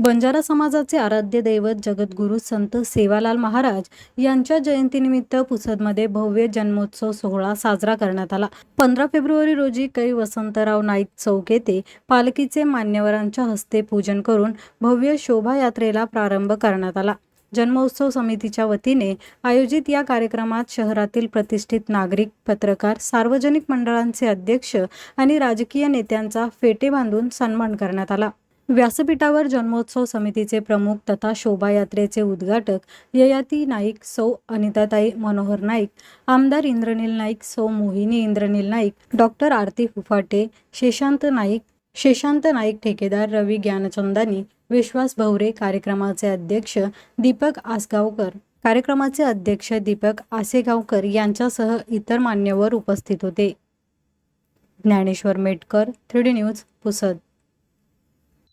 बंजारा समाजाचे आराध्य दैवत जगद्गुरू संत सेवालाल महाराज यांच्या जयंतीनिमित्त पुसदमध्ये भव्य जन्मोत्सव सोहळा साजरा करण्यात आला. पंधरा फेब्रुवारी रोजी कै वसंतराव नाईक चौक येथे पालखीचे मान्यवरांच्या हस्ते पूजन करून भव्य शोभायात्रेला प्रारंभ करण्यात आला. जन्मोत्सव समितीच्या वतीने आयोजित या कार्यक्रमात शहरातील प्रतिष्ठित नागरिक पत्रकार सार्वजनिक मंडळांचे अध्यक्ष आणि राजकीय नेत्यांचा फेटे बांधून सन्मान करण्यात आला. व्यासपीठावर जन्मोत्सव समितीचे प्रमुख तथा शोभायात्रेचे उद्घाटक ययाती नाईक सौ अनिताताई मनोहर नाईक आमदार इंद्रनील नाईक सौ मोहिनी इंद्रनील नाईक डॉक्टर आरती फुफाटे शेशांत नाईक शेशांत नाईक ठेकेदार रवी ज्ञानचंदानी विश्वास भवरे कार्यक्रमाचे अध्यक्ष दीपक आसगावकर कार्यक्रमाचे अध्यक्ष दीपक आसेगावकर यांच्यासह इतर मान्यवर उपस्थित होते. Dnyaneshwar Metkar three news Pusad.